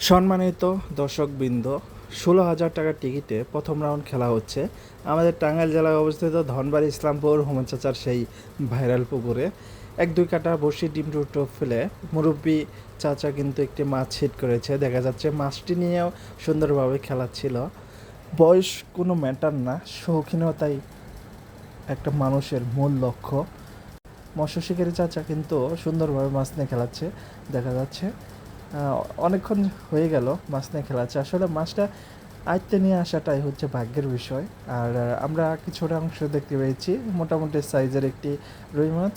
সম্মানিত দর্শকবৃন্দ, ষোলো হাজার টাকার টিকিটে প্রথম রাউন্ড খেলা হচ্ছে। আমাদের টাঙ্গাইল জেলায় অবস্থিত ধনবাড়ি ইসলামপুর হোমন চাচার সেই ভাইরাল পুকুরে। এক দুই কাটা বসি ডিম টুটো ফেলে মুরব্বী চাচা কিন্তু একটি মাছ হিট করেছে। দেখা যাচ্ছে মাছটি নিয়েও সুন্দরভাবে খেলা ছিল। বয়স কোনো ম্যাটার না, শৌখিনতাই একটা মানুষের মূল লক্ষ্য। মৎস্য শিকারী চাচা কিন্তু সুন্দরভাবে মাছ নিয়ে খেলাচ্ছে। দেখা যাচ্ছে অনেকক্ষণ হয়ে গেল মাছ নিয়ে খেলা খেলাচ্ছে আসলে মাছটা আয়ত্তে নিয়ে আসাটাই হচ্ছে ভাগ্যের বিষয়। আর আমরা কিছুটা অংশ দেখতে পেয়েছি মোটামুটি সাইজের একটি রুই মাছ।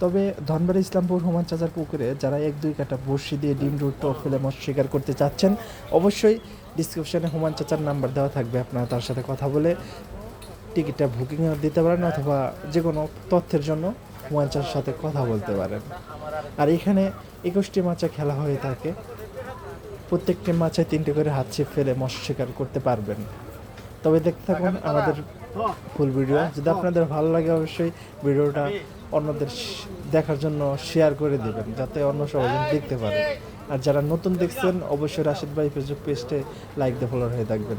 তবে ধনবাড়ি ইসলামপুর হুমান চাচার পুকুরে যারা এক দুই কাটা বড়শি দিয়ে ডিম রুট ফেলে মাছ শিকার করতে চাচ্ছেন অবশ্যই ডিসক্রিপশনে হুমান চাচার নাম্বার দেওয়া থাকবে। আপনারা তার সাথে কথা বলে টিকিটটা বুকিং দিতে পারেন অথবা যে কোনো তথ্যের জন্য হুমান সাথে কথা বলতে পারেন আর এখানে একুশটি মাছে খেলা হয়ে থাকে প্রত্যেকটি মাছে তিনটে করে হাত ছিপ ফেলে মৎস্য শিকার করতে পারবেন তবে দেখতে থাকুন আমাদের ফুল ভিডিও যদি আপনাদের ভালো লাগে অবশ্যই ভিডিওটা অন্যদের দেখার জন্য শেয়ার করে দিবেন যাতে অন্য সবাই দেখতে পারে আর যারা নতুন দেখছেন অবশ্যই রাশিদ ভাই ফেসবুক পেজটে লাইক দিয়ে ফলোয়ার হয়ে থাকবেন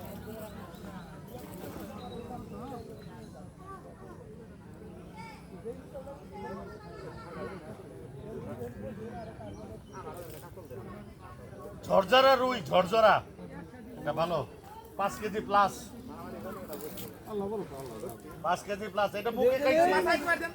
ঝরঝরা রুই, ঝরঝরা। এটা ভালো। পাঁচ কেজি প্লাস পাঁচ কেজি প্লাস এটা মুখে খাইছে।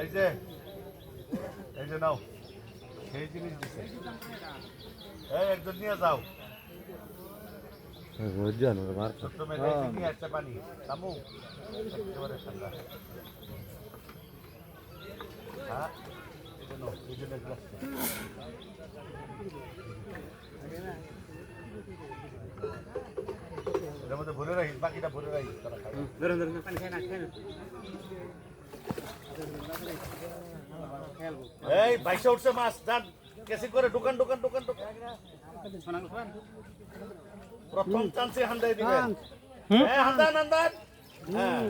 এই যে এই যে নাও। সেই জিনিস দিছে। এই একজন নিয়ে যাও। ছোট্ট মেঘাই নিয়ে আসছে পানি। তামু একেবারে ঠান্ডা। হ্যাঁ? এই জন্য এই জন্য গ্লাস এটার মধ্যে ভরে রাখিস বাকিটা ভরে রাখিস। তারা খাবে। এই বাইশে উঠছে মাছ যান। কেসি করে দোকান দোকান দোকান দোকান প্রথম চান্সে হান্দাই দিবেন। হ্যাঁ হান্দান হান্দান। হ্যাঁ।